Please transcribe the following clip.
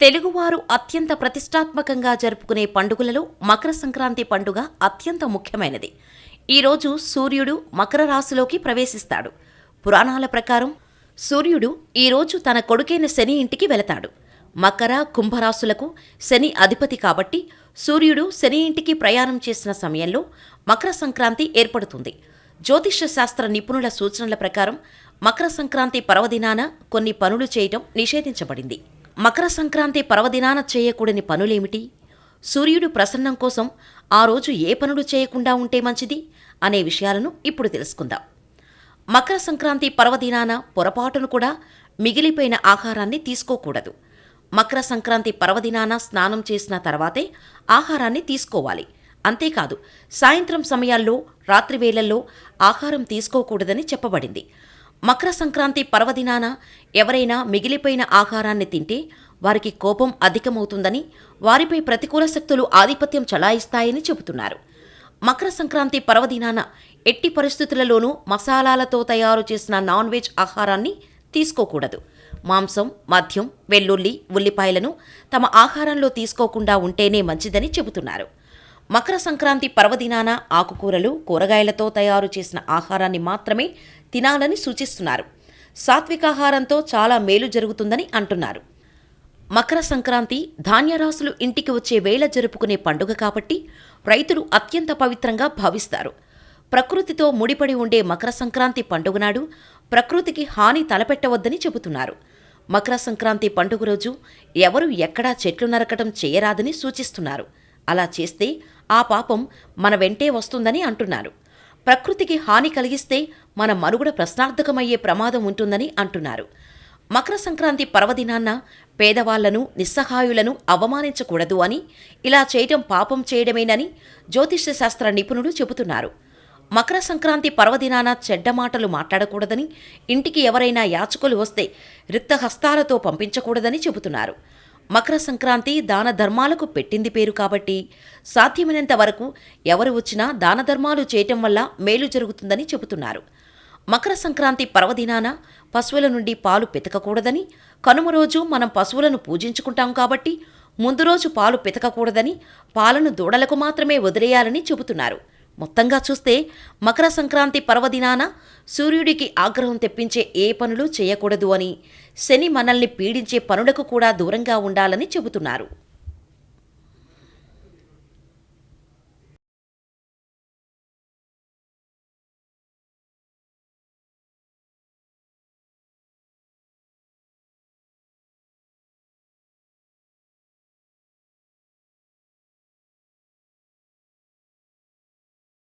తెలుగువారు అత్యంత ప్రతిష్టాత్మకంగా జరుపుకునే పండుగలలో మకర సంక్రాంతి పండుగ అత్యంత ముఖ్యమైనది. ఈరోజు సూర్యుడు మకర రాశిలోకి ప్రవేశిస్తాడు. పురాణాల ప్రకారం సూర్యుడు ఈరోజు తన కొడుకైన శని ఇంటికి వెళతాడు. మకర కుంభరాశులకు శని అధిపతి కాబట్టి సూర్యుడు శని ఇంటికి ప్రయాణం చేసిన సమయంలో మకర సంక్రాంతి ఏర్పడుతుంది. జ్యోతిష్య శాస్త్ర నిపుణుల సూచనల ప్రకారం మకర సంక్రాంతి పర్వదినాన కొన్ని పనులు చేయటం నిషేధించబడింది. మకర సంక్రాంతి పర్వదినాన చేయకూడని పనులేమిటి? సూర్యుడు ప్రసన్నం కోసం ఆ రోజు ఏ పనులు చేయకుండా ఉంటే మంచిది? అనే విషయాలను ఇప్పుడు తెలుసుకుందాం. మకర సంక్రాంతి పర్వదినాన పొరపాటును కూడా మిగిలిపోయిన ఆహారాన్ని తీసుకోకూడదు. మకర సంక్రాంతి పర్వదినాన స్నానం చేసిన తర్వాతే ఆహారాన్ని తీసుకోవాలి. అంతేకాదు సాయంత్రం సమయాల్లో రాత్రి వేళల్లో ఆహారం తీసుకోకూడదని చెప్పబడింది. మకర సంక్రాంతి పర్వదినాన ఎవరైనా మిగిలిపోయిన ఆహారాన్ని తింటే వారికి కోపం అధికమవుతుందని వారిపై ప్రతికూల శక్తులు ఆధిపత్యం చలాయిస్తాయని చెబుతున్నారు. మకర సంక్రాంతి పర్వదినాన ఎట్టి పరిస్థితులలోనూ మసాలాలతో తయారు చేసిన నాన్ వెజ్ ఆహారాన్ని తీసుకోకూడదు. మాంసం మద్యం వెల్లుల్లి ఉల్లిపాయలను తమ ఆహారంలో తీసుకోకుండా ఉంటేనే మంచిదని చెబుతున్నారు. మకర సంక్రాంతి పర్వదినాన ఆకుకూరలు కూరగాయలతో తయారు చేసిన ఆహారాన్ని మాత్రమే తినాలని సూచిస్తున్నారు. సాత్వికాహారంతో చాలా మేలు జరుగుతుందని అంటున్నారు. మకర సంక్రాంతి ధాన్యరాశులు ఇంటికి వచ్చే వేళ జరుపుకునే పండుగ కాబట్టి రైతులు అత్యంత పవిత్రంగా భావిస్తారు. ప్రకృతితో ముడిపడి ఉండే మకర సంక్రాంతి పండుగ నాడు ప్రకృతికి హాని తలపెట్టవద్దని చెబుతున్నారు. మకర సంక్రాంతి పండుగ రోజు ఎవరు ఎక్కడా చెట్లు నరకటం చేయరాదని సూచిస్తున్నారు. అలా చేస్తే ఆ పాపం మన వెంటే వస్తుందని అంటున్నారు. ప్రకృతికి హాని కలిగిస్తే మన మనుగడ ప్రశ్నార్థకమయ్యే ప్రమాదం ఉంటుందని అంటున్నారు. మకర సంక్రాంతి పర్వదినాన్న పేదవాళ్ళను నిస్సహాయులను అవమానించకూడదు అని ఇలా చేయటం పాపం చేయడమేనని జ్యోతిష్య శాస్త్ర నిపుణులు చెబుతున్నారు. మకర సంక్రాంతి పర్వదినాన చెడ్డ మాటలు మాట్లాడకూడదని ఇంటికి ఎవరైనా యాచకులు వస్తే రిక్తహస్తాలతో పంపించకూడదని చెబుతున్నారు. మకర సంక్రాంతి దాన ధర్మాలకు పెట్టింది పేరు కాబట్టి సాధ్యమైనంత వరకు ఎవరు వచ్చినా దాన ధర్మాలు చేయటం వల్ల మేలు జరుగుతుందని చెబుతున్నారు. మకర సంక్రాంతి పర్వదినాన పశువుల నుండి పాలు పితకకూడదని కనుమ రోజు మనం పశువులను పూజించుకుంటాం కాబట్టి ముందు రోజు పాలు పితకకూడదని పాలను దూడలకు మాత్రమే వదిలేయాలని చెబుతున్నారు. మొత్తంగా చూస్తే మకర సంక్రాంతి పర్వదినాన సూర్యుడికి ఆగ్రహం తెప్పించే ఏ పనులు చేయకూడదు అని శని మనల్ని పీడించే పనులకు కూడా దూరంగా ఉండాలని చెబుతున్నారు.